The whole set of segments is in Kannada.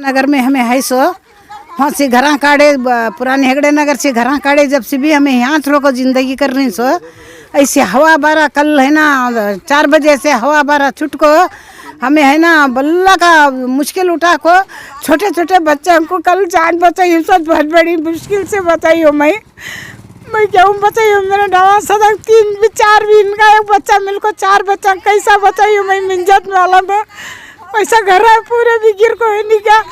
नगर में हमें है सो, वहाँ से घरा काढ़े पुराने हेगड़े नगर से घर काढ़े जब से भी हमें यहाँ थोड़ा को ज़िंदगी कर रही सो, ऐसे हवा बारा कल है ना, चार बजे से हवा बारा छुट को हमें है ना, बल्ला का मुश्किल उठा को छोटे छोटे बच्चों को कल जान बचाई सब बहुत बड़ी मुश्किल से बचाई हो मैं। मैं क्यों बचाई हूँ मेरा डवा सदक तीन भी चार भी इनका एक बच्चा मिलको चार बच्चा कैसा बचाई हूँ मैं, मिंजत वाला में। पैसा घर है पूरे भी गिर को है नहीं क्या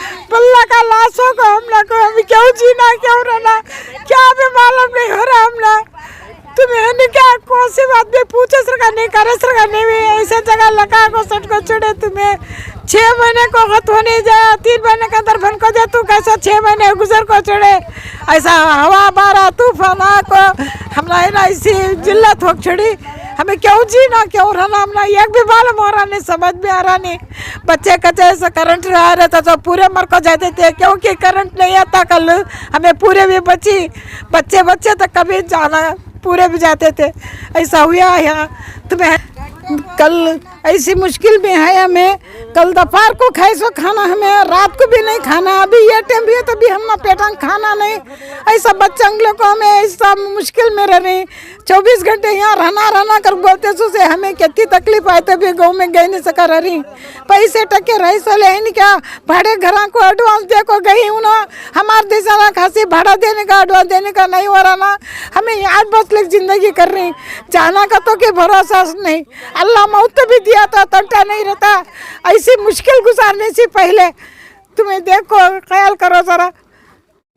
का लाश होगा हम लोग को हमें क्यों जीना, क्यों रहना? क्या हमें मालूम नहीं हो रहा हम लोग तुम्हें नहीं क्या? कौन सी बात में पूछे, सरकार नहीं करे, सरकार नहीं ऐसे जगह लगा को, सट को चढ़े तुम्हें। छः महीने को हथ होने जाए, तीन महीने के अंदर बन को दे, तू कैसा छः महीने गुजर को चढ़े ऐसा हवा बारा, तूफ़ान आ को, हमला इसी जिल्लत हो छड़ी हमें क्यों जीना क्यों रहना हमने एक भी बाल मारा नहीं समझ में आ रहा नहीं। बच्चे कच्चे से करंट आ रहा था तो पूरे मर को जाते थे क्योंकि करंट नहीं आता कल हमें पूरे भी बची। बच्चे बच्चे तो कभी जाना पूरे भी जाते थे। ऐसा हुआ यहाँ। तुम्हें कल ऐसी मुश्किल में है हमें। कल दोपहर को खाए सो खाना हमें, रात को भी नहीं खाना, अभी ये टाइम भी है तो भी हम पेटा खाना नहीं। ऐसा बच्चा को हमें ऐसा मुश्किल में रह रही चौबीस घंटे यहाँ रहना रहना कर बोलते सो से हमें कितनी तकलीफ़ आए तो भी गाँव में गई नहीं सका रह रही पैसे टके रही सो ले क्या भाड़े घर को एडवांस दे को गई हूँ ना। हमारे देश खासी भाड़ा देने का एडवांस देने का नहीं हो रहा ना। हमें यहाँ बस लोग ज़िंदगी कर रही। जाना का तो के भरोसा नहीं। अल्लाह मौत भी दिया था तंटा नहीं रहता ऐसी मुश्किल गुजारने से पहले तुम्हें देखो ख्याल करो जरा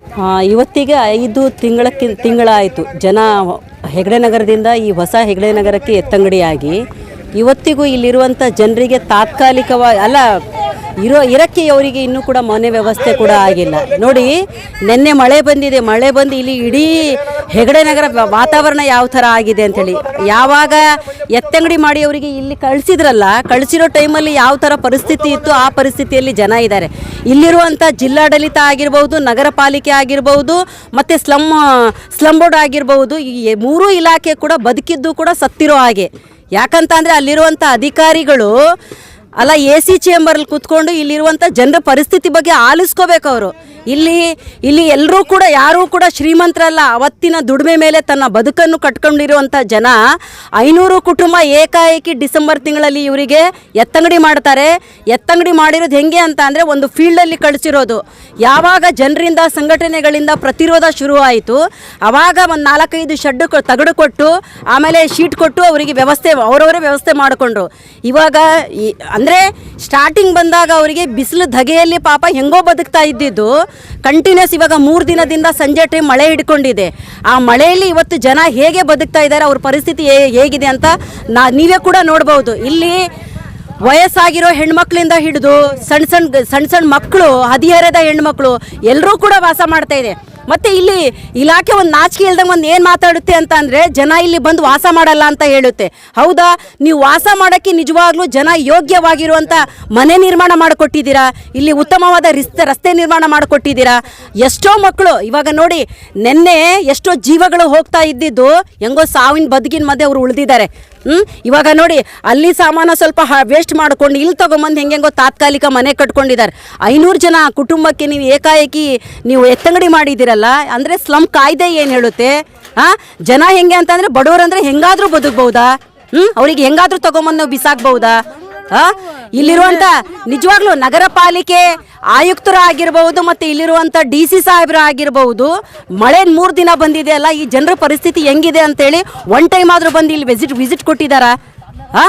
ಆ, ಇವತ್ತಿಗೆ ಐದು ತಿಂಗಳಕ್ಕಿ ತಿಂಗಳಾಯಿತು ಜನ ಹೆಗಡೆ ನಗರದಿಂದ ಈ ಹೊಸ ಹೆಗಡೆ ನಗರಕ್ಕೆ ಎತ್ತಂಗಡಿಯಾಗಿ ಇವತ್ತಿಗೂ ಇಲ್ಲಿರುವಂಥ ಜನರಿಗೆ ತಾತ್ಕಾಲಿಕವಾಗಿ ಅಲ್ಲ, ಇರೋ ಇರಕ್ಕೆ ಅವರಿಗೆ ಇನ್ನೂ ಕೂಡ ಮನೆ ವ್ಯವಸ್ಥೆ ಕೂಡ ಆಗಿಲ್ಲ. ನೋಡಿ, ನಿನ್ನೆ ಮಳೆ ಬಂದಿದೆ. ಮಳೆ ಬಂದು ಇಲ್ಲಿ ಇಡೀ ಹೆಗಡೆ ನಗರ ವಾತಾವರಣ ಯಾವ ಥರ ಆಗಿದೆ ಅಂಥೇಳಿ ಯಾವಾಗ ಎತ್ತಂಗಡಿ ಮಾಡಿ ಅವರಿಗೆ ಇಲ್ಲಿ ಕಳಿಸಿದ್ರಲ್ಲ, ಕಳಿಸಿರೋ ಟೈಮಲ್ಲಿ ಯಾವ ಥರ ಪರಿಸ್ಥಿತಿ ಇತ್ತು, ಆ ಪರಿಸ್ಥಿತಿಯಲ್ಲಿ ಜನ ಇದ್ದಾರೆ. ಇಲ್ಲಿರುವಂಥ ಜಿಲ್ಲಾಡಳಿತ ಆಗಿರ್ಬೋದು ನಗರ ಪಾಲಿಕೆ ಆಗಿರ್ಬೋದು, ಮತ್ತು ಸ್ಲಮ್ ಸ್ಲಮ್ ಬೋರ್ಡ್ ಆಗಿರ್ಬೋದು, ಈ ಮೂರೂ ಇಲಾಖೆ ಕೂಡ ಬದುಕಿದ್ದು ಕೂಡ ಸತ್ತಿರೋ ಹಾಗೆ. ಯಾಕಂತ ಅಂದರೆ ಅಲ್ಲಿರುವಂಥ ಅಧಿಕಾರಿಗಳು, ಅಲ್ಲ ಎ ಸಿ ಚೇಂಬರಲ್ಲಿ ಕೂತ್ಕೊಂಡು ಇಲ್ಲಿರುವಂಥ ಜನರ ಪರಿಸ್ಥಿತಿ ಬಗ್ಗೆ ಆಲಿಸ್ಕೋಬೇಕು ಅವರು. ಇಲ್ಲಿ ಇಲ್ಲಿ ಎಲ್ಲರೂ ಕೂಡ, ಯಾರೂ ಕೂಡ ಶ್ರೀಮಂತರಲ್ಲ. ಅವತ್ತಿನ ದುಡಿಮೆ ಮೇಲೆ ತನ್ನ ಬದುಕನ್ನು ಕಟ್ಕೊಂಡಿರುವಂಥ ಜನ ಐನೂರು ಕುಟುಂಬ ಏಕಾಏಕಿ ಡಿಸೆಂಬರ್ ತಿಂಗಳಲ್ಲಿ ಇವರಿಗೆ ಎತ್ತಂಗಡಿ ಮಾಡ್ತಾರೆ. ಎತ್ತಂಗಡಿ ಮಾಡಿರೋದು ಹೆಂಗೆ ಅಂತ ಅಂದರೆ ಒಂದು ಫೀಲ್ಡಲ್ಲಿ ಕಳಿಸಿರೋದು. ಯಾವಾಗ ಜನರಿಂದ, ಸಂಘಟನೆಗಳಿಂದ ಪ್ರತಿರೋಧ ಶುರುವಾಯಿತು ಆವಾಗ ಒಂದು ನಾಲ್ಕೈದು ಶೆಡ್ ತಗಡು ಕೊಟ್ಟು, ಆಮೇಲೆ ಶೀಟ್ ಕೊಟ್ಟು ಅವರಿಗೆ ವ್ಯವಸ್ಥೆ, ಅವರವರೇ ವ್ಯವಸ್ಥೆ ಮಾಡಿಕೊಂಡ್ರು. ಇವಾಗ ಅಂದರೆ ಸ್ಟಾರ್ಟಿಂಗ್ ಬಂದಾಗ ಅವರಿಗೆ ಬಿಸಿಲು ಧಗೆಯಲ್ಲಿ ಪಾಪ ಹೆಂಗೋ ಬದುಕ್ತಾ ಇದ್ದಿದ್ದು. ಕಂಟಿನ್ಯೂಸ್ ಇವಾಗ ಮೂರು ದಿನದಿಂದ ಸಂಜೆ ಟೈಮ್ ಮಳೆ ಹಿಡ್ಕೊಂಡಿದೆ. ಆ ಮಳೆಯಲ್ಲಿ ಇವತ್ತು ಜನ ಹೇಗೆ ಬದುಕ್ತಾ ಇದ್ದಾರೆ, ಅವ್ರ ಪರಿಸ್ಥಿತಿ ಹೇಗಿದೆ ಅಂತ ನಾ, ನೀವೇ ಕೂಡ ನೋಡ್ಬೋದು. ಇಲ್ಲಿ ವಯಸ್ಸಾಗಿರೋ ಹೆಣ್ಮಕ್ಳಿಂದ ಹಿಡಿದು ಸಣ್ಣ ಸಣ್ಣ ಸಣ್ಣ ಸಣ್ಣ ಮಕ್ಕಳು ಹದಿಹರೆದ ಹೆಣ್ಮಕ್ಳು ಎಲ್ಲರೂ ಕೂಡ ವಾಸ ಮಾಡ್ತಾ ಇದೆ. ಮತ್ತೆ ಇಲ್ಲಿ ಇಲಾಖೆ ಒಂದು ನಾಚಿಕೆ ಇಲ್ದಂಗೆ ಒಂದು ಏನು ಮಾತಾಡುತ್ತೆ ಅಂತ ಅಂದರೆ ಜನ ಇಲ್ಲಿ ಬಂದು ವಾಸ ಮಾಡಲ್ಲ ಅಂತ ಹೇಳುತ್ತೆ. ಹೌದಾ? ನೀವು ವಾಸ ಮಾಡೋಕ್ಕೆ ನಿಜವಾಗ್ಲೂ ಜನ ಯೋಗ್ಯವಾಗಿರುವಂಥ ಮನೆ ನಿರ್ಮಾಣ ಮಾಡಿಕೊಟ್ಟಿದ್ದೀರಾ? ಇಲ್ಲಿ ಉತ್ತಮವಾದ ರಸ್ತೆ ನಿರ್ಮಾಣ ಮಾಡಿಕೊಟ್ಟಿದ್ದೀರಾ? ಎಷ್ಟೋ ಮಕ್ಕಳು ಇವಾಗ ನೋಡಿ, ನಿನ್ನೆ ಎಷ್ಟೋ ಜೀವಗಳು ಹೋಗ್ತಾ ಇದ್ದಿದ್ದು, ಹೆಂಗೋ ಸಾವಿನ ಬದುಕಿನ ಮಧ್ಯೆ ಅವರು ಉಳಿದಿದ್ದಾರೆ. ಹ್ಞೂ ಇವಾಗ ನೋಡಿ, ಅಲ್ಲಿ ಸಾಮಾನು ಸ್ವಲ್ಪ ವೇಸ್ಟ್ ಮಾಡ್ಕೊಂಡು ಇಲ್ಲಿ ತಗೊಂಬಂದು ಹೆಂಗೆಂಗೋ ತಾತ್ಕಾಲಿಕ ಮನೆ ಕಟ್ಕೊಂಡಿದ್ದಾರೆ. ಐನೂರು ಜನ ಕುಟುಂಬಕ್ಕೆ ನೀವು ಏಕಾಏಕಿ ನೀವು ಎತ್ತಂಗಡಿ ಮಾಡಿದ್ದೀರಲ್ಲ ಅಂದರೆ ಸ್ಲಮ್ ಕಾಯ್ದೆ ಏನು ಹೇಳುತ್ತೆ? ಹಾಂ ಜನ ಹೆಂಗೆ ಅಂತಂದರೆ ಬಡವರಂದ್ರೆ ಹೆಂಗಾದ್ರೂ ಬದುಕಬಹುದಾ ಹ್ಞೂ ಅವ್ರಿಗೆ ಹೆಂಗಾದ್ರೂ ತೊಗೊಂಬಂದು ನಾವು ಬಿಸಾಕ್ಬಹುದಾ ಆ? ಇಲ್ಲಿರುವಂತ ನಿಜವಾಗ್ಲೂ ನಗರ ಪಾಲಿಕೆ ಆಯುಕ್ತರ ಮತ್ತು ಇಲ್ಲಿರುವಂತ ಡಿ ಸಿ ಸಾಹೇಬ್ರ ಆಗಿರಬಹುದು ಮಳೆ ಮೂರು ದಿನ ಬಂದಿದೆ ಅಲ್ಲ, ಈ ಜನರ ಪರಿಸ್ಥಿತಿ ಹೆಂಗಿದೆ ಅಂತೇಳಿ ಒನ್ ಟೈಮ್ ಆದ್ರೂ ಬಂದು ಇಲ್ಲಿ ವಿಸಿಟ್ ವಿಸಿಟ್ ಕೊಟ್ಟಿದ್ದಾರಾ ಆ?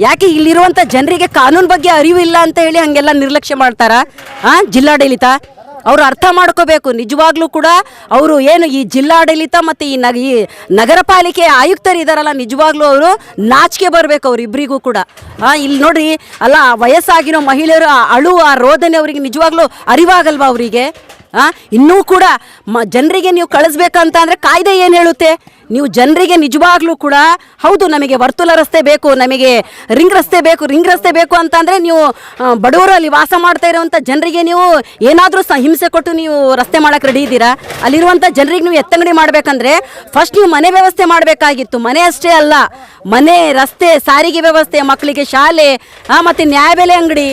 ಯಾಕೆ ಇಲ್ಲಿರುವಂತ ಜನರಿಗೆ ಕಾನೂನು ಬಗ್ಗೆ ಅರಿವು ಇಲ್ಲ ಅಂತ ಹೇಳಿ ಹಂಗೆಲ್ಲ ನಿರ್ಲಕ್ಷ್ಯ ಮಾಡ್ತಾರಾ? ಹಾಂ ಜಿಲ್ಲಾಡಳಿತ? ಅವರು ಅರ್ಥ ಮಾಡ್ಕೋಬೇಕು. ನಿಜವಾಗ್ಲೂ ಕೂಡ ಅವರು ಏನು ಈ ಜಿಲ್ಲಾಡಳಿತ ಮತ್ತು ಈ ನಗ ಈ ನಗರ ಪಾಲಿಕೆ ಆಯುಕ್ತರು ಇದಾರಲ್ಲ ನಿಜವಾಗ್ಲೂ ಅವರು ನಾಚಿಕೆ ಬರಬೇಕು ಅವರಿಬ್ಬರಿಗೂ ಕೂಡ. ಆ, ಇಲ್ಲಿ ನೋಡ್ರಿ ಅಲ್ಲ ವಯಸ್ಸಾಗಿರೋ ಮಹಿಳೆಯರು ಆ ಅಳು ಆ ರೋದನೆ ಅವರಿಗೆ ನಿಜವಾಗ್ಲೂ ಅರಿವಾಗಲ್ವಾ ಅವರಿಗೆ? ಇನ್ನೂ ಕೂಡ ಮ ಜನರಿಗೆ ನೀವು ಕಳಿಸ್ಬೇಕಂತ ಅಂದರೆ ಕಾಯ್ದೆ ಏನು ಹೇಳುತ್ತೆ? ನೀವು ಜನರಿಗೆ ನಿಜವಾಗ್ಲೂ ಕೂಡ, ಹೌದು, ನಮಗೆ ವರ್ತುಲ ರಸ್ತೆ ಬೇಕು, ನಮಗೆ ರಿಂಗ್ ರಸ್ತೆ ಬೇಕು, ರಿಂಗ್ ರಸ್ತೆ ಬೇಕು ಅಂತ ಅಂದರೆ ನೀವು ಬಡವರಲ್ಲಿ ವಾಸ ಮಾಡ್ತಾ ಇರುವಂಥ ಜನರಿಗೆ ನೀವು ಏನಾದರೂ ಹಿಂಸೆ ಕೊಟ್ಟು ನೀವು ರಸ್ತೆ ಮಾಡೋಕ್ಕೆ ರೆಡಿ ಇದ್ದೀರಾ? ಅಲ್ಲಿರುವಂಥ ಜನರಿಗೆ ನೀವು ಎತ್ತಂಗಡಿ ಮಾಡಬೇಕಂದ್ರೆ ಫಸ್ಟ್ ನೀವು ಮನೆ ವ್ಯವಸ್ಥೆ ಮಾಡಬೇಕಾಗಿತ್ತು. ಮನೆ ಅಷ್ಟೇ ಅಲ್ಲ, ಮನೆ, ರಸ್ತೆ, ಸಾರಿಗೆ ವ್ಯವಸ್ಥೆ, ಮಕ್ಕಳಿಗೆ ಶಾಲೆ ಮತ್ತು ನ್ಯಾಯಬೆಲೆ ಅಂಗಡಿ.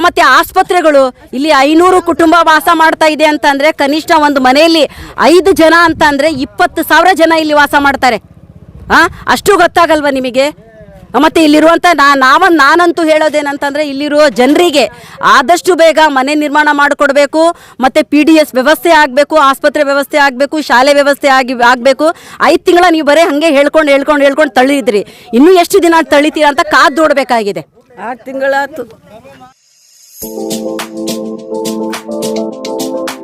ಮತ್ತೆ ಆಸ್ಪತ್ರೆಗಳು, ಇಲ್ಲಿ ಐನೂರು ಕುಟುಂಬ ವಾಸ ಮಾಡ್ತಾ ಇದೆ ಅಂತಂದ್ರೆ ಕನಿಷ್ಠ ಒಂದು ಮನೆಯಲ್ಲಿ ಐದು ಜನ ಅಂತ ಅಂದ್ರೆ ಇಪ್ಪತ್ತು ಸಾವಿರ ಜನ ಇಲ್ಲಿ ವಾಸ ಮಾಡ್ತಾರೆ. ಆ, ಅಷ್ಟು ಗೊತ್ತಾಗಲ್ವ ನಿಮಗೆ? ಮತ್ತೆ ಇಲ್ಲಿರುವಂಥ ನಾ, ನಾವ, ನಾನಂತೂ ಹೇಳೋದೇನಂತಂದ್ರೆ ಇಲ್ಲಿರುವ ಜನರಿಗೆ ಆದಷ್ಟು ಬೇಗ ಮನೆ ನಿರ್ಮಾಣ ಮಾಡಿಕೊಡ್ಬೇಕು, ಮತ್ತೆ ಪಿ ಡಿ ಎಸ್ ವ್ಯವಸ್ಥೆ ಆಗಬೇಕು, ಆಸ್ಪತ್ರೆ ವ್ಯವಸ್ಥೆ ಆಗಬೇಕು, ಶಾಲೆ ವ್ಯವಸ್ಥೆ ಆಗಿ, ಆಗಬೇಕು. ಐದು ತಿಂಗಳ ನೀವು ಬರೀ ಹಾಗೆ ಹೇಳ್ಕೊಂಡು ಹೇಳ್ಕೊಂಡು ಹೇಳ್ಕೊಂಡು ತಳ್ಳಿದ್ರಿ. ಇನ್ನೂ ಎಷ್ಟು ದಿನ ತಳಿತೀರಾ ಅಂತ ಕಾದು ನೋಡಬೇಕಾಗಿದೆ ಆರು ತಿಂಗಳಾಯ್ತು Thank you.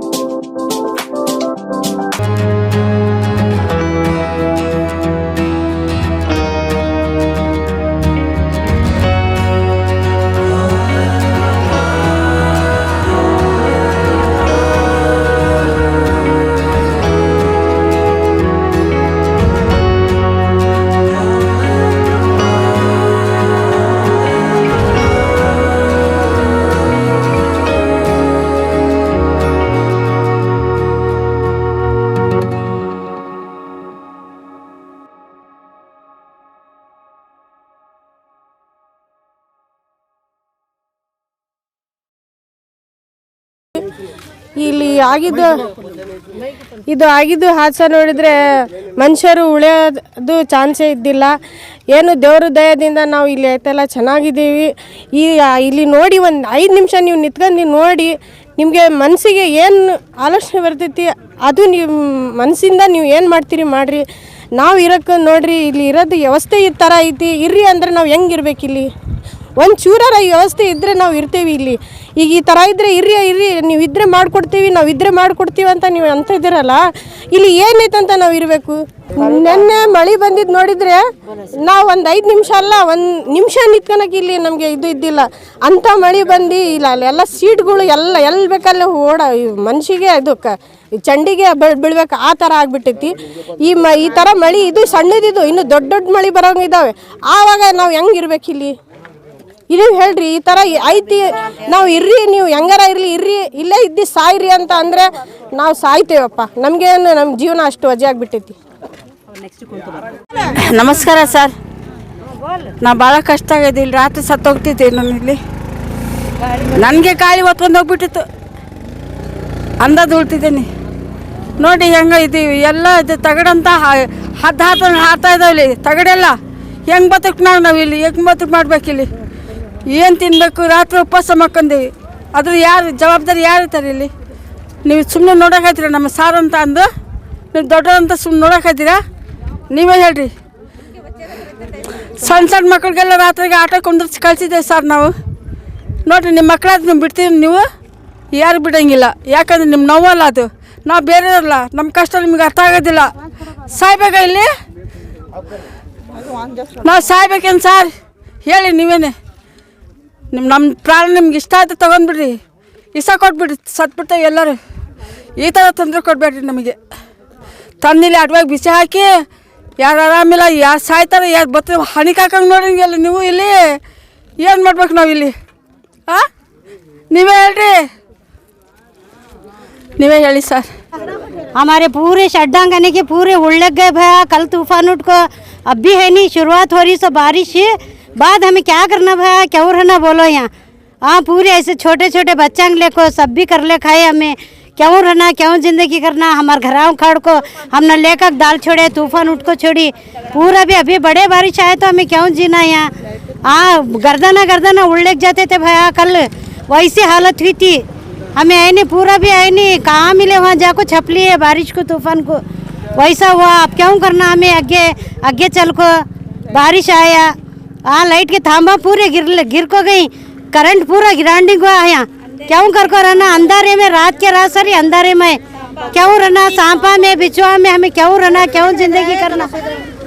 ಇಲ್ಲಿ ಆಗಿದ್ದು, ಇದು ಆಗಿದ್ದು ಹಾದಸ ನೋಡಿದರೆ ಮನುಷ್ಯರು ಉಳಿಯೋದು ಚಾನ್ಸೇ ಇದ್ದಿಲ್ಲ. ಏನು ದೇವ್ರ ದಯದಿಂದ ನಾವು ಇಲ್ಲಿ ಐತೆಲ್ಲ ಚೆನ್ನಾಗಿದ್ದೀವಿ. ಈ ಇಲ್ಲಿ ನೋಡಿ ಒಂದು ಐದು ನಿಮಿಷ ನೀವು ನಿಂತ್ಕೊಂಡು ನೋಡಿ, ನಿಮಗೆ ಮನಸ್ಸಿಗೆ ಏನು ಆಲೋಚನೆ ಬರ್ತೈತಿ, ಅದು ನೀವು ಮನಸ್ಸಿಂದ ನೀವು ಏನು ಮಾಡ್ತೀರಿ ಮಾಡಿರಿ. ನಾವು ಇರೋಕ್ಕೆ ನೋಡ್ರಿ, ಇಲ್ಲಿ ಇರೋದು ವ್ಯವಸ್ಥೆ ಈ ಥರ ಐತಿ. ಇರ್ರಿ ಅಂದ್ರೆ ನಾವು ಹೆಂಗೆ ಇಲ್ಲಿ ಒಂದು ಚೂರಾರ ಈ ವ್ಯವಸ್ಥೆ ಇದ್ದರೆ ನಾವು ಇರ್ತೀವಿ ಇಲ್ಲಿ. ಈಗ ಈ ಥರ ಇದ್ದರೆ ಇರ್ರಿ ಇರ್ರಿ, ನೀವು ಇದ್ರೆ ಮಾಡಿಕೊಡ್ತೀವಿ, ನಾವು ಇದ್ರೆ ಮಾಡಿಕೊಡ್ತೀವಿ ಅಂತ ನೀವು ಅಂತ ಇದ್ದೀರಲ್ಲ, ಇಲ್ಲಿ ಏನೈತಂತ ನಾವು ಇರಬೇಕು? ನೆನ್ನೆ ಮಳೆ ಬಂದಿದ್ದು ನೋಡಿದರೆ ನಾವು ಒಂದು ಐದು ನಿಮಿಷ ಅಲ್ಲ, ಒಂದು ನಿಮಿಷ ನಿತ್ಕೊಳಕ್ಕೆ ಇಲ್ಲಿ ನಮಗೆ ಇದು ಇದ್ದಿಲ್ಲ. ಅಂಥ ಮಳೆ ಬಂದು, ಇಲ್ಲ ಅಲ್ಲೆಲ್ಲ ಸೀಟ್ಗಳು ಎಲ್ಲ ಎಲ್ಲಿ ಬೇಕಲ್ಲ ಓಡ ಮನುಷ್ಯಗೆ ಅದು ಕ, ಈ ಚಂಡಿಗೆ ಬೆಳ್ ಬೀಳ್ಬೇಕು, ಆ ಥರ ಆಗ್ಬಿಟ್ಟೈತಿ ಈ ಮ, ಈ ಥರ ಮಳೆ ಇದು ಸಣ್ಣದಿದು, ಇನ್ನು ದೊಡ್ಡ ದೊಡ್ಡ ಮಳೆ ಬರೋಂಗಿದ್ದಾವೆ ಆವಾಗ ನಾವು ಹೆಂಗೆ ಇರ್ಬೇಕು ಇಲ್ಲಿ? ಇದು ಹೇಳ್ರಿ, ಈ ಥರ ಐತಿ. ನಾವು ಇರ್ರಿ, ನೀವು ಹೆಂಗಾರ ಇರಲಿ, ಇರ್ರಿ, ಇಲ್ಲೇ ಇದ್ದಿ ಸಾಯ್ರಿ ಅಂತ ಅಂದರೆ ನಾವು ಸಾಯ್ತೇವಪ್ಪ. ನಮಗೇನು ನಮ್ಮ ಜೀವನ ಅಷ್ಟು ವಜೆ ಆಗ್ಬಿಟ್ಟೈತಿ. ನಮಸ್ಕಾರ ಸರ್. ನಾ ಭಾಳ ಕಷ್ಟ ಆಗಿದೆ ಇಲ್ಲಿ ರಾತ್ರಿ ಸತ್ತೋಗ್ತಿದ್ದೆ ನಾನು ಇಲ್ಲಿ. ನನಗೆ ಗಾಳಿ ಹೊತ್ಕೊಂಡು ಹೋಗ್ಬಿಟ್ಟಿತ್ತು. ಅಂದಾಜು ಉಳ್ತಿದ್ದೀನಿ. ನೋಡಿ ಹೆಂಗ ಇದ್ದೀವಿ ಎಲ್ಲ ಇದು ತಗಡಂತ ಹದ್ದು ಹಾತ ಹಾರ್ತಾ ಇದಾವೆ ಇಲ್ಲಿ, ತಗಡೆಲ್ಲ ಹೆಂಗೆ ಬದುಕು ನಾವು ಇಲ್ಲಿ, ಹೆಂಗೆ ಮಾಡ್ಬೇಕು ಮಾಡ್ಬೇಕಿಲ್ಲಿ ಏನು ತಿನ್ನಬೇಕು ರಾತ್ರಿ ಉಪವಾಸ ಮಕ್ಕಂದೀವಿ ಅದ್ರ ಯಾರು, ಜವಾಬ್ದಾರಿ ಯಾರು ಇರ್ತಾರೆ ಇಲ್ಲಿ? ನೀವು ಸುಮ್ಮನೆ ನೋಡೋಕೈತೀರ ನಮ್ಮ ಸಾರ್ ಅಂತ ಅಂದು. ನೀವು ದೊಡ್ಡದಂತ ಸುಮ್ಮನೆ ನೋಡೋಕೈತೀರಾ ನೀವೇ ಹೇಳ್ರಿ. ಸಣ್ಣ ಸಣ್ಣ ಮಕ್ಕಳಿಗೆಲ್ಲ ರಾತ್ರಿಗೆ ಆಟೋ ಕುಂದ್ರಿಸಿ ಕಳ್ಸಿದ್ದೇವೆ ಸರ್ ನಾವು. ನೋಡಿರಿ, ನಿಮ್ಮ ಮಕ್ಕಳಾದ್ರೆ ನೀವು ಬಿಡ್ತೀರಿ ನೀವು? ಯಾರು ಬಿಡೋಂಗಿಲ್ಲ. ಯಾಕಂದ್ರೆ ನಿಮ್ಮ ನೋವಲ್ಲ ಅದು. ನಾವು ಬೇರೆಯವ್ರಲ್ಲ. ನಮ್ಮ ಕಷ್ಟ ನಿಮ್ಗೆ ಅರ್ಥ ಆಗೋದಿಲ್ಲ. ಸಾಯ್ಬೇಕ ಇಲ್ಲಿ? ನಾವು ಸಾಯ್ಬೇಕೇನು ಸರ್? ಹೇಳಿ ನೀವೇನೆ. ನಿಮ್ಮ ನಮ್ಮ ಪ್ರಾಣ ನಿಮ್ಗೆ ಇಷ್ಟ ಆಯ್ತು ತೊಗೊಂಡ್ಬಿಡ್ರಿ ಇಷ್ಟ ಕೊಟ್ಬಿಡ್ರಿ ಸತ್ಬಿಡ್ತೇವೆ ಎಲ್ಲರೂ ಈ ಥರ ತೊಂದರೆ ಕೊಡಬೇಡ್ರಿ ನಮಗೆ ತಂದಿಲ್ಲಿ ಅಡ್ವಾಗಿ ಬಿಸಿ ಹಾಕಿ ಯಾರು ಆರಾಮಿಲ್ಲ ಯಾರು ಸಾಯ್ತಾರೆ ಯಾರು ಬರ್ತಾರೆ ಹಣಿಗೆ ಹಾಕಂಗೆ ನೋಡಂಗಿಲ್ಲ ನೀವು ಇಲ್ಲಿ ಏನು ಮಾಡ್ಬೇಕು ನಾವು ಇಲ್ಲಿ ಆ ನೀವೇ ಹೇಳ್ರಿ ನೀವೇ ಹೇಳಿ ಸರ್ हमारे पूरे शड्डांगने के पूरे उड़क गए भैया कल तूफान उठ को अब भी है नहीं शुरुआत हो रही सो बारिश है बाद हमें क्या करना भैया? क्या रहना बोलो यहाँ। हाँ पूरे ऐसे छोटे छोटे बच्चा ले को सब भी कर ले खाए हमें। क्यों रहना क्यों ज़िंदगी करना? हमारे घराव खड़ को। हमने लेकर दाल छोड़े, तूफ़ान उठ को छोड़ी। पूरा भी अभी बड़े बारिश आए तो हमें क्यों जीना यहाँ? हाँ गर्दाना गर्दाना उड़ उड़क जाते थे भैया कल। वैसी हालत हुई थी। हमें है नहीं, पूरा भी है नहीं। कहाँ मिले वहाँ? जाको छप लिए बारिश को, तूफ़ान को। वैसा हुआ। अब क्यों करना हमें? आगे आगे चल को। बारिश आया। हाँ लाइट के थांबा पूरे गिर गिर को गई करंट पूरा गिरांडिंग हुआ यहाँ क्यों कर को रहना अंधारे में रात के रात सारी अंधारे में क्यों रहना सांपा में बिचुआ में हमें क्यों रहना क्यों जिंदगी करना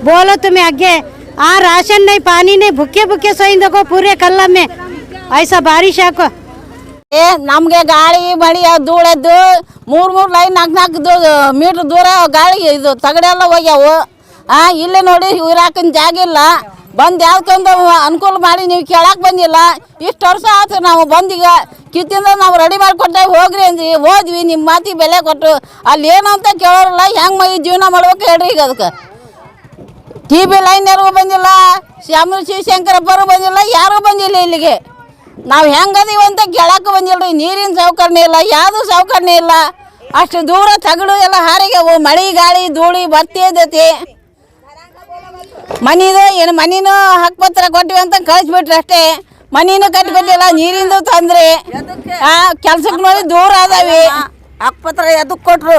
बोलो तुम्हें आगे हाँ राशन नहीं पानी नहीं भूखे भूखे सोई देखो पूरे कल्ला में ऐसा बारिश आको ಏ ನಮಗೆ ಗಾಳಿ ಮಳಿ ಧೂಳದ್ದು ಮೂರು ಮೂರು ಲೈನ್ ನಾಲ್ಕು ನಾಲ್ಕು ದೂ ಮೀಟ್ರ್ ದೂರ ಗಾಳಿ ಇದು ತಗಡೆಲ್ಲ ಹೋಗ್ಯಾವು ಆ ಇಲ್ಲೇ ನೋಡಿ ಇರಾಕಿನ ಜಾಗ ಇಲ್ಲ ಬಂದು ಯಾವ್ದಕ್ಕೊಂದು ಅನುಕೂಲ ಮಾಡಿ ನೀವು ಕೇಳಕ್ಕೆ ಬಂದಿಲ್ಲ. ಇಷ್ಟು ವರ್ಷ ಆಯ್ತು ನಾವು ಬಂದೀಗ. ಕಿತ್ತಿಂದ ನಾವು ರೆಡಿ ಮಾಡಿಕೊಟ್ಟೆ ಹೋಗ್ರಿ ಅಂದ್ರಿ. ಹೋದ್ವಿ ನಿಮ್ಮ ಮಾತಿಗೆ ಬೆಲೆ ಕೊಟ್ಟು ಅಲ್ಲಿ ಏನು ಅಂತ ಕೇಳೋರಲ್ಲ, ಹೆಂಗೆ ಮೈ ಜೀವನ ಮಾಡ್ಬೇಕು ಹೇಳ್ರಿ ಈಗ ಅದಕ್ಕೆ. ಟಿ ಬಿ ಲೈನ್ ಯಾರು ಬಂದಿಲ್ಲ ಶ್ಯಾಮ ಶಿವಶಂಕರಪ್ಪರು ಬಂದಿಲ್ಲ, ಯಾರೂ ಬಂದಿಲ್ಲ ಇಲ್ಲಿಗೆ. ನಾವು ಹೆಂಗದೀವಿ ಅಂತ ಕೇಳಕ್ಕೆ ಬಂದಿಲ್ರಿ. ನೀರಿನ ಸೌಕರ್ಯ ಇಲ್ಲ, ಯಾವುದು ಸೌಕರ್ಯ ಇಲ್ಲ. ಅಷ್ಟು ದೂರ ತಗಡು ಎಲ್ಲ ಹಾರಿಗೆವು. ಮಳೆ ಗಾಳಿ, ಧೂಳಿ ಬರ್ತಿದ್ದೈತಿ ಮನಿದು ಏನು ಮನಿನೂ ಹಕ್ಕಪತ್ರ ಕೊಟ್ಟಿವಿ ಅಂತ ಕಳಿಸ್ಬಿಟ್ರಿ ಅಷ್ಟೇ ಮನಿನೂ ಕಟ್ಟಿಕೊಟ್ಟಿಲ್ಲ ನೀರಿಂದು ತೊಂದ್ರೆ ಆ ಕೆಲ್ಸಕ್ಕೆ ನೋಡಿ ದೂರ ಅದಾವಿ ಅಕ್ಪತ್ರ ಎದಕ್ ಕೊಟ್ರು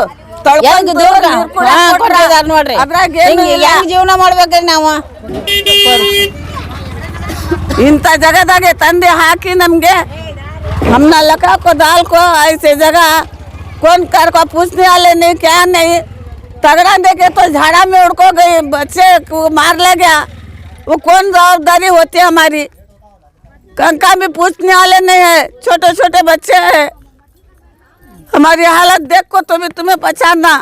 ಹೆಂಗ್ ದೂರ ಹಾ, ಕೊಟ್ಟಿದಾರ್ ನೋಡ್ರಿ ಅದ್ರಾಗ ಹೆಂಗ್ ಹೆಂಗ್ ಜೀವನ ಮಾಡ್ಬೇಕ್ರಿ ನಾವು ಇಂಥ ಜಗದಾಗೆ ತಂದೆ ಹಾಕಿ ನಮಗೆ हमना लगा को दाल को ऐसे जगह कौन कर को पूछने वाले नहीं क्या नहीं तगड़ा देखे तो झाड़ा में उड़को गई बच्चे को मार ले गया वो कौन जवाबदारी होती है हमारी कंका भी पूछने वाले नहीं है छोटे छोटे बच्चे हैं हमारी हालत देख को तुम्हें तुम्हें पहचानना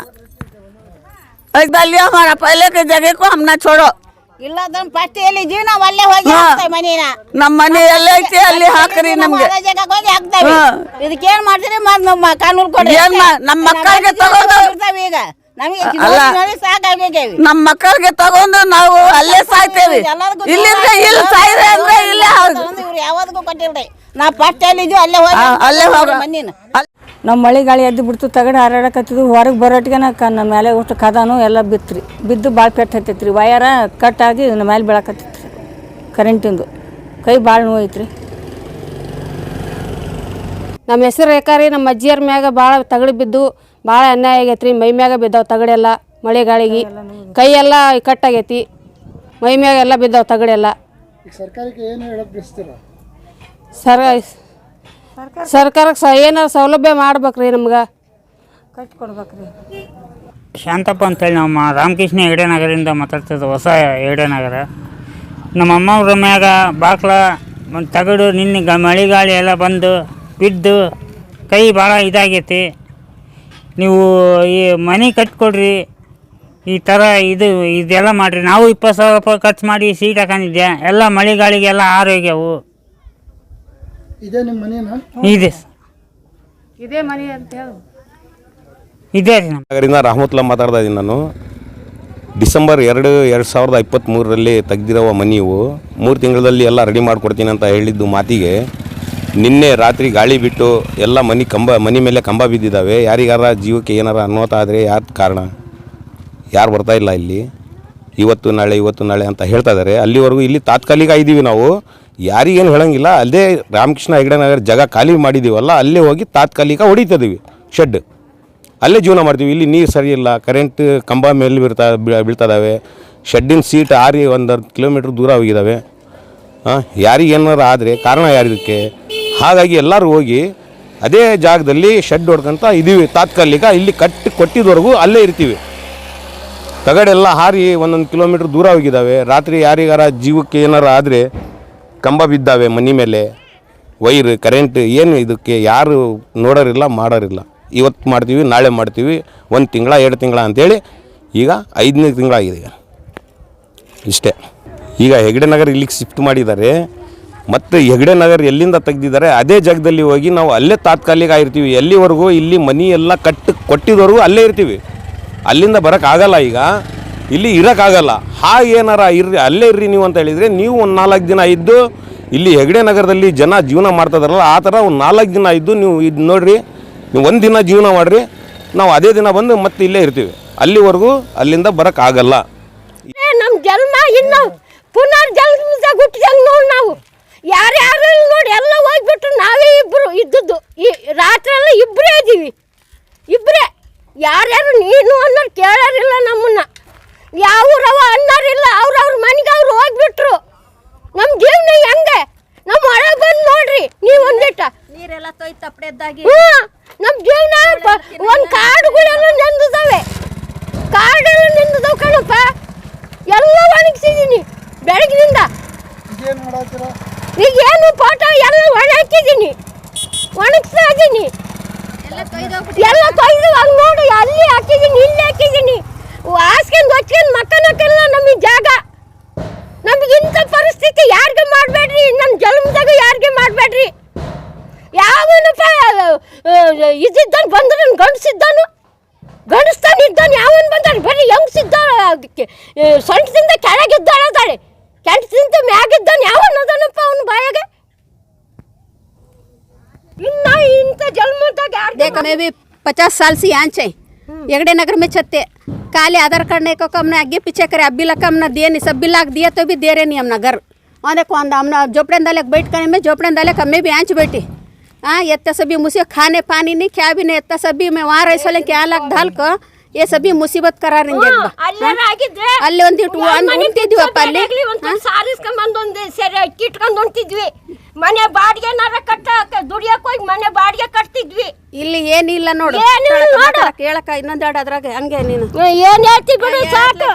ऐसा लिया हमारा पहले के जगह को हम ना छोड़ो ಇಲ್ಲ ಪಟ್ಟಿಯಲ್ಲಿ ಜೀವನ ಒಳ್ಳೆ ಹೋಗಿ ಹಾ. ಹಾಕ್ತೇವೆ ಮನಿನ ನಮ್ಮ ಮನೆ ಎಲ್ಲೈತಿ ಅಲ್ಲಿ ಹಾಕ್ರಿ ನಮ್ಗೆ ಹೊರ ಜಾಗಕ್ಕೆ ಹೋಗಿ ಹಾಕ್ತೇವೆ ಹಾ. ಇದಕ್ಕೇನ್ ಮಾಡ್ತೀರಿ ಮತ್ತ್ ನಮ್ಮ ಕಾನೂನು ಕೊಡ್ರಿ ಏನ್ ಮಾ- ನಮ್ಮ ಮಕ್ಕಳಿಗೆ ತಗೊಂಡು- ಇರ್ತಾವೆ ಈಗ ನಮ್ಮ ಮಕ್ಕಳಿಗೆ ತಗೊಂಡು ನಾವು ಅಲ್ಲೇ ಸಾಯ್ತೇವೆ. ಇಲ್ಲಿಂದ ಇಲ್ಲಿ ಸಾಯ್ರೆ ಅಂದ್ರೆ ಇಲ್ಲೇ ಯಾವ್ದಕ್ಕೂ ಕೊಟ್ಟಿಲ್ರಿ. ನಾ ಫಸ್ಟ್ ಅಲ್ಲೇ ಹೋಗಿ ಅಲ್ಲೇ ಹೋಗ. ಮನಿನ ನಮ್ಮ ಮಳೆ ಗಾಳಿ ಎದ್ದು ಬಿಡ್ತು ತಗಡು ಹಾರಾಡಕತ್ತಿದ್ವು. ಹೊರಗೆ ಬರೋಟ್ಟಿಗೆ ಕ ನಮ್ಮ ಮೇಲೆ ಒಟ್ಟು ಕದಾನು ಎಲ್ಲ ಬಿತ್ತು ರೀ ಬಿದ್ದು ಭಾಳ ಪೆಟ್ಟು ಹತ್ತೈತೆ ರೀ ವಯರ ಕಟ್ಟಾಗಿ ನಮ್ಮ ಮೇಲೆ ಬೀಳಕತ್ತೈತೆ ರೀ ಕರೆಂಟಿಂದು. ಕೈ ಭಾಳ ನೋವು ಐತ್ರಿ ನಮ್ಮ ಹೆಸರು ರೇಖಾರಿ ನಮ್ಮ ಅಜ್ಜಿಯರ ಮ್ಯಾಗ ಭಾಳ ತಗಡು ಬಿದ್ದು ಭಾಳ ಅನ್ಯಾಯ ಆಗೈತೆ ರೀ ಮೈ ಮ್ಯಾಗ ಬಿದ್ದಾವ ತಗಡೆಲ್ಲ ಮಳೆ ಗಾಳಿಗೆ. ಕಟ್ ಕಟ್ಟಾಗೈತಿ. ಮೈ ಮ್ಯಾಗ ಎಲ್ಲ ಬಿದ್ದಾವ ತಗಡೆಲ್ಲ ಸರ್ಕಾರಕ್ಕೆ ಏನು ಹೇಳಕ್ ಬಯಸ್ತೀರಾ? ಸರ್ ಸರ್ಕಾರಕ್ಕೆ ಸ ಏನಾರು ಸೌಲಭ್ಯ ಮಾಡ್ಬೇಕ್ರಿ ನಮ್ಗೆ. ಕಟ್ಕೊಡ್ಬೇಕ್ರಿ. ಶಾಂತಪ್ಪ ಅಂತೇಳಿ ನಮ್ಮ ರಾಮಕೃಷ್ಣ ಹೆಗಡೆ ನಗರದಿಂದ ಮಾತಾಡ್ತಿದ್ದು ಹೊಸ ಹೆಗಡೆ ನಗರ. ನಮ್ಮ ಅಮ್ಮವ್ರ ಮ್ಯಾಗ ಬಾಕ್ಲ ಒಂದು ತಗಡು ನಿನ್ನೆ ಗ ಮಳೆ ಗಾಳಿ ಎಲ್ಲ ಬಂದು ಬಿದ್ದು ಕೈ ಭಾಳ ಇದಾಗೈತಿ. ನೀವು ಈ ಮನೆ ಕಟ್ಕೊಡ್ರಿ ಈ ಥರ ಇದು ಇದೆಲ್ಲ ಮಾಡಿರಿ. ನಾವು ಇಪ್ಪತ್ತು ಸಾವಿರ ರೂಪಾಯಿ ಖರ್ಚು ಮಾಡಿ ಸೀಟ್ ಹಾಕೊಂಡಿದ್ದೆ ಎಲ್ಲ ಮಳೆಗಾಳಿಗೆಲ್ಲ ಆರೋಗ್ಯವು. ಇದೇ ನಿಮ್ಮ ಮನೇನ? ಇದೆ. ಇದೇ ಮನೆ ಅಂತ ಹೇಳಿ. ಇದೆ ರೀ ನಮ್ಮ ನಗರಿಂದ ರಹಮತ್ಲಾ ಮಾತಾಡ್ತಾ ಇದ್ದೀನಿ ನಾನು. ಡಿಸೆಂಬರ್ ಎರಡು ಎರಡು ಸಾವಿರದ ಇಪ್ಪತ್ತ್ಮೂರರಲ್ಲಿ ತೆಗ್ದಿರೋ ಮನೆ ಇವು ಮೂರು ತಿಂಗಳಲ್ಲಿ ಎಲ್ಲ ರೆಡಿ ಮಾಡಿಕೊಡ್ತೀನಿ ಅಂತ ಹೇಳಿದ್ದು ಮಾತಿಗೆ ನಿನ್ನೆ ರಾತ್ರಿ ಗಾಳಿ ಬಿಟ್ಟು ಎಲ್ಲ ಮನೆ ಕಂಬ, ಮನೆ ಮೇಲೆ ಕಂಬ ಬಿದ್ದಿದ್ದಾವೆ. ಯಾರಿಗಾರ ಜೀವಕ್ಕೆ ಏನಾರ ಅನ್ನೋತ ಆದರೆ ಯಾರು ಕಾರಣ? ಯಾರು ಬರ್ತಾ ಇಲ್ಲ ಇಲ್ಲಿ? ಇವತ್ತು ನಾಳೆ ಇವತ್ತು ನಾಳೆ ಅಂತ ಹೇಳ್ತಾ ಇದ್ದಾರೆ ಅಲ್ಲಿವರೆಗೂ ಇಲ್ಲಿ ತಾತ್ಕಾಲಿಕ ಇದ್ದೀವಿ ನಾವು. ಯಾರಿಗೇನು ಹೇಳೋಂಗಿಲ್ಲ. ಅಲ್ಲೇ ರಾಮಕೃಷ್ಣ ಹೆಗಡೆ ನಗರ ಜಾಗ ಖಾಲಿ ಮಾಡಿದ್ದೀವಲ್ಲ ಅಲ್ಲೇ ಹೋಗಿ ತಾತ್ಕಾಲಿಕ ಹೊಡಿತಿದ್ದೀವಿ ಶೆಡ್. ಅಲ್ಲೇ ಜೀವನ ಮಾಡ್ತೀವಿ. ಇಲ್ಲಿ ನೀರು ಸರಿ ಇಲ್ಲ ಕರೆಂಟ್ ಕಂಬ ಮೇಲೆ ಬೀಳ್ತಾ ಬೀಳ್- ಬೀಳ್ತದಾವೆ. ಶೆಡ್ಡಿನ ಸೀಟ್ ಆರಿ ಒಂದು ಕಿಲೋಮೀಟ್ರ್ ದೂರ ಹೋಗಿದ್ದಾವೆ ಹಾಂ? ಯಾರಿಗೇನಾರು ಆದರೆ, ಕಾರಣ ಯಾರಿದಕ್ಕೆ ಹಾಗಾಗಿ ಎಲ್ಲರೂ ಹೋಗಿ ಅದೇ ಜಾಗದಲ್ಲಿ ಶೆಡ್ ಹೊಡ್ಕೊಂತ ಇದೀವಿ. ತಾತ್ಕಾಲಿಕ ಇಲ್ಲಿ ಕಟ್ಟಿ ಕೊಟ್ಟಿದ್ದವರೆಗೂ ಅಲ್ಲೇ ಇರ್ತೀವಿ. ತಗಡೆಲ್ಲ ಹಾರಿ ಒಂದೊಂದು ಕಿಲೋಮೀಟ್ರ್ ದೂರ ಹೋಗಿದ್ದಾವೆ. ರಾತ್ರಿ ಯಾರಿಗಾರ ಜೀವಕ್ಕೆ ಏನಾರು ಆದರೆ ಕಂಬ ಬಿದ್ದಾವೆ ಮನೆ ಮೇಲೆ, ವೈರ್ ಕರೆಂಟ್ ಏನು ಇದಕ್ಕೆ ಯಾರು ನೋಡೋರಿಲ್ಲ, ಮಾಡೋರಿಲ್ಲ. ಇವತ್ತು ಮಾಡ್ತೀವಿ, ನಾಳೆ ಮಾಡ್ತೀವಿ, ಒಂದು ತಿಂಗಳ, ಎರಡು ತಿಂಗಳ ಅಂಥೇಳಿ ಈಗ ಐದನೇ ತಿಂಗಳಾಗಿದೆ. ಇಷ್ಟೇ. ಈಗ ಹೆಗ್ಡೆ ನಗರ ಇಲ್ಲಿಗೆ ಶಿಫ್ಟ್ ಮಾಡಿದ್ದಾರೆ. ಮತ್ತು ಹೆಗಡೆ ನಗರ ಎಲ್ಲಿಂದ ತೆಗೆದಿದ್ದಾರೆ, ಅದೇ ಜಾಗದಲ್ಲಿ ಹೋಗಿ ನಾವು ಅಲ್ಲೇ ತಾತ್ಕಾಲಿಕ ಇರ್ತೀವಿ ಎಲ್ಲಿವರೆಗೂ ಇಲ್ಲಿ ಮನಿ ಎಲ್ಲ ಕಟ್ಟು ಕೊಟ್ಟಿದವರೆಗೂ ಅಲ್ಲೇ ಇರ್ತೀವಿ. ಅಲ್ಲಿಂದ ಬರೋಕ್ಕಾಗಲ್ಲ ಈಗ. ಇಲ್ಲಿ ಇರೋಕ್ಕಾಗಲ್ಲ ಹಾಗೆ ಏನಾರ ಇರ್ರಿ, ಅಲ್ಲೇ ಇರ್ರಿ ನೀವು ಅಂತ ಹೇಳಿದರೆ ನೀವು ಒಂದು ನಾಲ್ಕು ದಿನ ಇದ್ದು, ಇಲ್ಲಿ ಹೆಗಡೆ ನಗರದಲ್ಲಿ ಜನ ಜೀವನ ಮಾಡ್ತಾಯಿದಾರಲ್ಲ ಆ ಥರ ಒಂದು ನಾಲ್ಕು ದಿನ ಇದ್ದು ನೀವು ಇದು ನೋಡಿರಿ, ನೀವು ಒಂದು ದಿನ ಜೀವನ ಮಾಡಿರಿ, ನಾವು ಅದೇ ದಿನ ಬಂದು ಮತ್ತೆ ಇಲ್ಲೇ ಇರ್ತೀವಿ. ಅಲ್ಲಿವರೆಗೂ ಅಲ್ಲಿಂದ ಬರೋಕ್ಕಾಗಲ್ಲ ನಮ್ಮ ಜನ್ಮ ಇನ್ನು ಪುನರ್ ಜನ್ಮ ಹುಟ್ಟಿದಂಗೆ ನೋಡಿ ನಾವು ಯಾರ್ಯಾರು ಇಲ್ಲ ನೋಡಿ ಎಲ್ಲ ಹೋಗ್ಬಿಟ್ರು ನಾವೇ ಇಬ್ಬರು ಇದ್ದದ್ದು ಈ ರಾತ್ರಿ ಎಲ್ಲ ಇಬ್ಬರೇ ಇದ್ದೀವಿ ಇಬ್ಬರೇ ಯಾರ್ಯಾರು ನೀನು ಅನ್ನೋರು ಕೇಳೋರಿಲ್ಲ ನಮ್ಮನ್ನ ಯಾವ್ರವ ಅನ್ನೋರಿಲ್ಲ ಅವ್ರವ್ರ ಮನೆಗೆ ಅವ್ರು ಹೋಗ್ಬಿಟ್ರು ನಮ್ಮ ಜೀವನ ಹೆಂಗೆ ನಮ್ಮ ಒಳಗೆ ಬಂದು ನೋಡ್ರಿ ನೀವು ಒಂದಿಟ್ಟ ನೀರೆಲ್ಲ ತೊಯ್ತು ತಪ್ಪಡೆದ್ದಾಗಿ ಹ್ಞೂ ನಮ್ಮ ಜೀವನ ಒಂದು ಕಾಡುಗಳೆಲ್ಲ ನೆಂದಿದ್ದಾವೆ ಕಾಡೆಲ್ಲ ನೆಂದಿದ್ದಾವೆ ಕಣಪ್ಪ ಎಲ್ಲ ಒಣಗಿಸಿದ್ದೀನಿ ಬೆಳಗಿನಿಂದ ಇದೇನು ಮಾಡತ್ತೀರಾ ಈಗ ಏನು ಫೋಟೋ ಎಲ್ಲ ಒಣ ಹಾಕಿದ್ದೀನಿ ಒಣಗಿಸ್ತಾ ಇದ್ದೀನಿ ಎಲ್ಲ ಕೊಯ್ದು ಹಂಗೆ ನೋಡಿ ಅಲ್ಲಿ ಹಾಕಿದ್ದೀನಿ ಇಲ್ಲಿ ಹಾಕಿದ್ದೀನಿ ಹಾಸ್ಕೊಂಡು ಹೊಚ್ಕೊಂಡು ಮಕ್ಕನಕ್ಕೆಲ್ಲ ನಮಗೆ ಜಾಗ ನಮಗೆ ಇಂಥ ಪರಿಸ್ಥಿತಿ ಯಾರಿಗೆ ಮಾಡಬೇಡ್ರಿ ನನ್ನ ಜನ್ಮದಾಗ ಯಾರಿಗೆ ಮಾಡಬೇಡ್ರಿ ಯಾವನಪ್ಪ ಇದ್ದಿದ್ದಾನೆ ಬಂದ್ರೆ ಗಂಡಸಿದ್ದಾನು ಗಂಡಸ್ತಾನ ಇದ್ದಾನೆ ಯಾವನ್ ಬಂದಾನೆ ಬರೀ ಹೆಂಗ್ಸಿದ್ದ ಅದಕ್ಕೆ ಸೊಂಟದಿಂದ ಕೆಳಗಿದ್ದಾಳೆ ಅದಾಳೆ ಕೆಂಟದಿಂದ ಮ್ಯಾಗಿದ್ದಾನೆ ಯಾವನ್ ಅದಾನಪ್ಪ ಅವನ ಬಾಯಾಗ देखो मैं भी पचास साल से यहाँ से एगड़े नगर में छत्ते काले आधार कार्ड नहीं को हमने आगे पीछे करे अब भी लगा हमने दिए नहीं सब भी लाख दिया तो भी दे रहे नहीं हमने घर ಒಂದಕ್ಕೆ ಒಂದು ಅಮ್ನ ಜೊಪಡೆಂದಲೆ ಬೈಟ್ಕೊಂಡೆ ಜೊಪಡೆಂದಲೆ ಕಮ್ಮಿ ಬಿ ಆಂಚ್ ಹಾಂ ಎತ್ತ ಸಬ್ಬಿ ಮುಸಿ ಖಾನೆ ಪಾನಿನಿ ಕ್ಯಾಬಿನ ಎತ್ತ ಸಬ್ಬಿ ಮೇ ವಾರ ಐಸೋಲೆ ಕ್ಯಾಲಾಕ್ ದಾಲ್ಕು ಏ ಸಬಿ ಮುಸೀಬತ್ ಕರಾರ್ ನಿಂಗೆ ಅಲ್ಲಿ ಒಂದಿಟ್ಟು ಉಣ್ತಿದ್ವಪ್ಪ ಅಲ್ಲಿ. ಸಾರಿಸ್ಕೊಂಬಂದೊಂದು ಸರಿ ಅಕ್ಕಿ ಇಟ್ಕೊಂಡು ಉಣ್ತಿದ್ವಿ. ಮನೆ ಬಾಡಿಗೆ ನಾರ ಕಟ್ಟ ದುಡಿಯಕ್ಕೆ ಹೋಗಿ ಮನೆ ಬಾಡಿಗೆ ಕಟ್ತಿದ್ವಿ. ಇಲ್ಲಿ ಏನಿಲ್ಲ ನೋಡು. ಕೇಳಕ ಇನ್ನೊಂದೆರಡು ಅದ್ರಾಗ ಹಂಗೆ ನೀನು. ಏನ್ ಹೇಳ್ತಿ ಬಿಡು ಸಾಕು.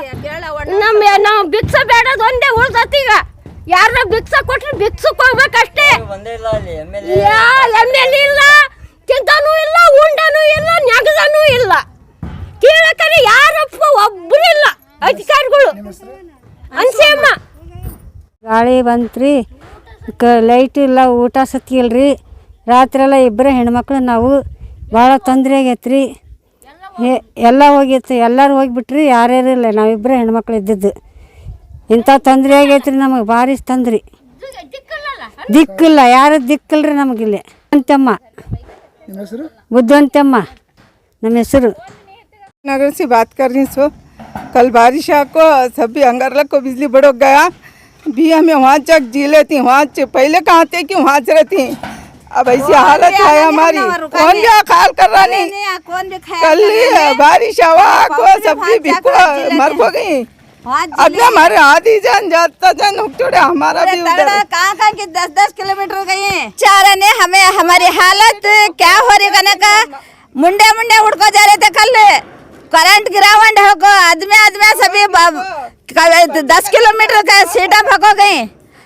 ನಮ್ಮ ನಾವು ಬಿಕ್ಸ ಬೇಡದ ಒಂದೇ ಉಳ್ದತ್ತೀಗ ಈಗ ಯಾರ ಭಿಕ್ಷ ಕೊಟ್ರೆ ಭಿಕ್ಷಕ್ ಹೋಗ್ಬೇಕಷ್ಟೇ. ಯಾ ಎಂ ಎಲ್ ಇಲ್ಲ. ತಿಂತಾನು ಇಲ್ಲ ಉಂಡನೂ ಇಲ್ಲ ನೆಗದನೂ ಇಲ್ಲ. ಕೇಳಕರೆ ಯಾರಪ್ಪ ಒಬ್ರು ಇಲ್ಲ. ಅಧಿಕಾರಿಗಳು. ಅನ್ಸೇಮ್ಮ ಗಾಳಿ ಬಂತ್ರಿ. ಕ ಲೈಟ್ ಇಲ್ಲ ಊಟ ಸತ್ತಿಲ್ರಿ. ರಾತ್ರಿ ಎಲ್ಲ ಇಬ್ಬರೇ ಹೆಣ್ಮಕ್ಳು ನಾವು. ಭಾಳ ತೊಂದರೆ ಆಗೈತ್ರಿ. ರೀ ಎಲ್ಲ ಹೋಗಿತ್ತು. ಎಲ್ಲರೂ ಹೋಗಿಬಿಟ್ರಿ. ಯಾರ್ಯಾರು ಇಲ್ಲ. ನಾವಿಬ್ಬರೇ ಹೆಣ್ಮಕ್ಳು ಇದ್ದಿದ್ದು. ಇಂಥ ತೊಂದರೆ ಆಗೈತೆ ರೀ ನಮಗೆ ಭಾರಿ ತೊಂದ್ರೆ ದಿಕ್ಕಿಲ್ಲ ಯಾರು ದಿಕ್ಕಿಲ್ರಿ ನಮಗಿಲ್ಲಿ ಅಂತಮ್ಮ ನಿಮ್ಮ ಹೆಸರು ಬುದ್ಧವಂತಮ್ಮ ನಮ್ಮ ಹೆಸರು नगर से बात कर रही सो कल बारिश आको सभी अंगारला को बिजली बढ़ गया भी हमें वहाँ तक जी लेती वहाँ से पहले कहाँ थे कि वहाँ से रहती अब ऐसी हालत है हमारी कौन भी ख्याल कर रहा नहीं कल ही बारिश हवा को सब्जी बिको मर को गई अब हमारे आधी जान जाता जान हमारा भी उधर कहाँ कहाँ की दस दस किलोमीटर गए चारा हमें हमारी हालत क्या हो रही कहने का? मुंडे मुंडे उड़को जा रहे थे कल। करंट गिरावट होको आदमी आदमी सभी दस किलोमीटर का सीटा भगो गई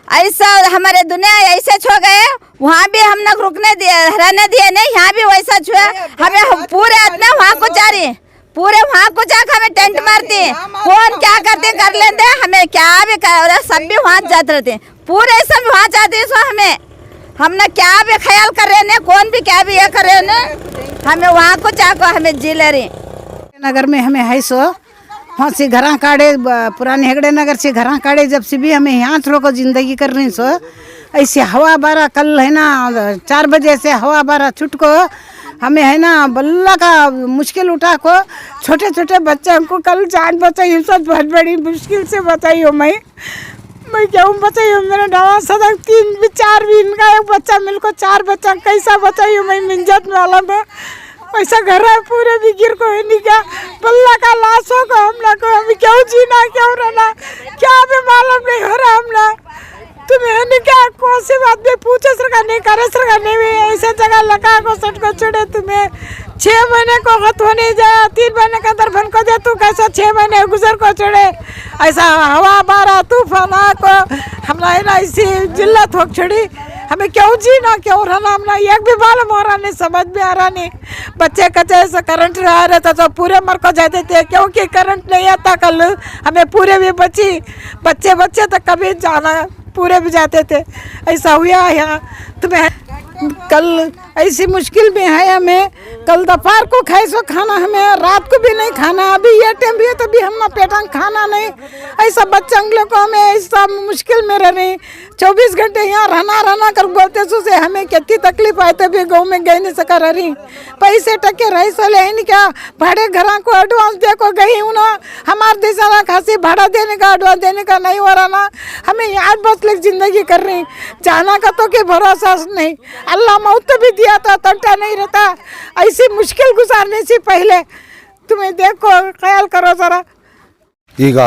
ऐसा हमारे दुनिया ऐसे छो गए। वहाँ भी हम लोग रुकने दिए रहने दिए नहीं यहाँ भी वैसा छुआ। हमें पूरे आदमी वहाँ को जा रही पूरे वहाँ को जाकर हमें टेंट मारती कौन क्या करते कर लेते हैं। हमें क्या भी कर सब भी वहाँ जाते रहते पूरे सब वहाँ जाते सो हमें। हमने क्या भी ख्याल कर रहे ने कौन भी क्या भी ये कर रहे ने हमें वहाँ को जाकर हमें जी ले रही नगर में हमें है सो। वहाँ से घरा ब- पुराने हेगड़े नगर से घर काढ़े जब से भी हमें यहाँ थोड़ा को ज़िंदगी कर रही सो। ऐसे हवा बारा कल है ना चार बजे से हवा बारा छुट को हमें है ना, बल्ला का मुश्किल उठा को छोटे छोटे बच्चों को कल जान बचाई सब बहुत बड़ी मुश्किल से बचाई हो मैं। मैं क्या बचाई हूँ, मेरा डवा सदक तीन भी चार भी इनका, एक बच्चा मिल को चार बच्चा कैसा बचाई हूँ मैं, मिंजत वाला में। ऐसा घर है, पूरे भी गिर को है नहीं क्या? बल्ला का लाश हम लोग को हमें क्यों जीना, क्यों रहना? क्या भी मालूम नहीं हो रहा हम तुम्हें क्या कौन सी बात में पूछे? सरकार नहीं करे सरकार नहीं भी ऐसे जगह लगा को सट को चढ़े तुम्हें। छः महीने को हथ होने जाए, तीन महीने के अंदर बन को दे, तू कैसा छः महीने गुजर को चढ़े ऐसा हवा बारा, तूफ़ान को हम ना इसी जिल्लत हो छड़ी। हमें क्यों जीना, क्यों रहना हमने एक भी मालूम हो रहा नहीं, समझ में आ रहा नहीं। बच्चे कच्चे ऐसे करंट रहे थे तो पूरे मर को जाते थे, क्योंकि करंट नहीं आता कल। हमें पूरे भी बची। बच्चे बच्चे तक कभी जाना पूरे बजाते थे ऐसा हुआ यहाँ। तो मैं कल ऐसी मुश्किल में है हमें। कल दोपहर को खाए, सो खाना हमें, रात को भी नहीं खाना, अभी ये टाइम भी है तो भी हम पेटा खाना नहीं। ऐसा बच्चा लोग को हमें ऐसा मुश्किल में रह रही चौबीस घंटे यहाँ रहना रहना कर बोलते, सो से हमें कितनी तकलीफ़ आए तो भी गाँव में गई नहीं सका रह रही पैसे टके रही, सो ले क्या? भाड़े घर को एडवांस दे को गई हूँ ना। हमारे देश खासी भाड़ा देने का एडवांस देने का नहीं हो रहा ना। हमें यहाँ बस लेकर ज़िंदगी कर रही। जाना का तो के भरोसा नहीं। अल्लाह मौत भी दिया था तंटा नहीं रहता ऐसी मुश्किल गुजारने से पहले तुम्हें देखो ख्याल करो जरा ಈಗ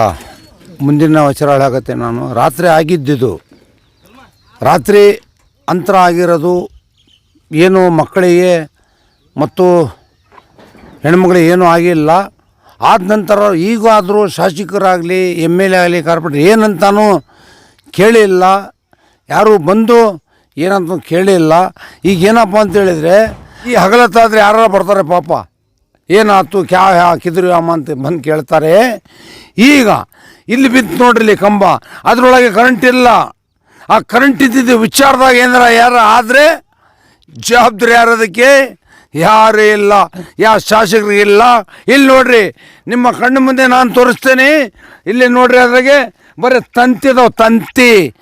ಮುಂದಿನ ವಚರ ಹೇಳಾಕತ್ತೆ ನಾನು ರಾತ್ರಿ ಆಗಿದ್ದಿದ್ದು ರಾತ್ರಿ ಅಂತರ ಆಗಿರೋದು ಏನು ಮಕ್ಕಳಿಗೆ ಮತ್ತು ಹೆಣ್ಮಕ್ಳಿಗೆ ಏನೂ ಆಗಿಲ್ಲ ಆದ ನಂತರ ಈಗಾದರೂ ಶಾಸಕರಾಗಲಿ ಎಮ್ ಎಲ್ ಎ ಆಗಲಿ ಕಾರ್ಪೊರೇಟರ್ ಏನಂತಾನೂ ಕೇಳಿಲ್ಲ ಯಾರು ಬಂದು ಏನಂತ ಕೇಳಿಲ್ಲ ಈಗ ಏನಪ್ಪ ಅಂತೇಳಿದರೆ ಈ ಹಗಲತ್ತಾದರೆ ಯಾರು ಬರ್ತಾರೆ ಪಾಪ. ಏನಾಯ್ತು, ಕ್ಯಾ ಹಾಕಿದ್ರು ಅಮ್ಮ ಅಂತ ಬಂದು ಕೇಳ್ತಾರೆ. ಈಗ ಇಲ್ಲಿ ಬಿತ್ತು ನೋಡ್ರಿ ಕಂಬ. ಅದರೊಳಗೆ ಕರೆಂಟ್ ಇಲ್ಲ. ಆ ಕರೆಂಟ್ ಇದ್ದಿದ್ದು ವಿಚಾರದಾಗ ಏನಾರ ಯಾರು ಆದರೆ ಜವಾಬ್ದಾರಿ ಯಾರದಕ್ಕೆ? ಯಾರೂ ಇಲ್ಲ. ಯಾವ ಶಾಸಕರು ಇಲ್ಲ. ಇಲ್ಲಿ ನೋಡ್ರಿ, ನಿಮ್ಮ ಕಣ್ಣು ಮುಂದೆ ನಾನು ತೋರಿಸ್ತೇನೆ. ಇಲ್ಲಿ ನೋಡ್ರಿ ಅದ್ರಾಗೆ ಬರೀ ತಂತಿದಾವ್ ತಂತಿ.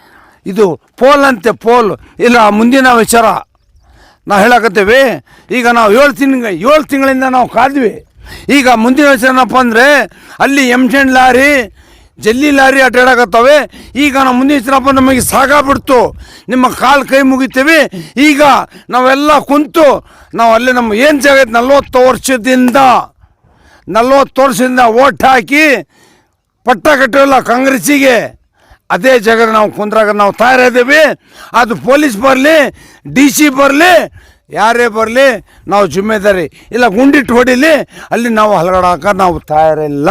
ಇದು ಪೋಲ್ ಅಂತೆ ಪೋಲ್. ಇಲ್ಲ, ಮುಂದಿನ ವಿಚಾರ. ನಾವು ಹೇಳಕತ್ತೇವೆ, ಈಗ ನಾವು ಏಳು ತಿಂಗಳ, ಏಳು ತಿಂಗಳಿಂದ ನಾವು ಕಾದ್ವಿ. ಈಗ ಮುಂದಿನ ವಿಚಾರನಪ್ಪ ಅಂದರೆ, ಅಲ್ಲಿ ಎಮ್ಸೆಂಡ್ ಲಾರಿ, ಜಲ್ಲಿ ಲಾರಿ ಅಡ್ಡಾಡಕತ್ತವೆ. ಈಗ ನಾವು ಮುಂದಿನ ವಿಚಾರಪ್ಪ ನಮಗೆ ಸಾಕಾಗ್ಬಿಡ್ತು ನಿಮ್ಮ ಕಾಲು ಕೈ ಮುಗಿತೀವಿ. ಈಗ ನಾವೆಲ್ಲ ಕುಂತು, ನಾವು ಅಲ್ಲಿ ನಮ್ಮ ಏನು ಜಾಗ ನಲ್ವತ್ತು ವರ್ಷದಿಂದ ನಲ್ವತ್ತು ವರ್ಷದಿಂದ ಓಟ್ ಹಾಕಿ, ಪಟ್ಟ ಕಟ್ಟಿರಲ್ಲ ಕಾಂಗ್ರೆಸ್ಸಿಗೆ. ಅದೇ ಜಾಗ ನಾವು ಕುಂದ್ರಾಗ ನಾವು ತಯಾರಿದ್ದೀವಿ. ಅದು ಪೊಲೀಸ್ ಬರಲಿ, ಡಿ ಸಿ ಬರಲಿ, ಯಾರೇ ಬರಲಿ, ನಾವು ಜಿಮ್ಮೆದಾರಿ ಇಲ್ಲ, ಗುಂಡಿಟ್ಟು ಹೊಡಿಲಿ, ಅಲ್ಲಿ ನಾವು ಹಲಗಡಾಕ ನಾವು ತಯಾರಿಲ್ಲ.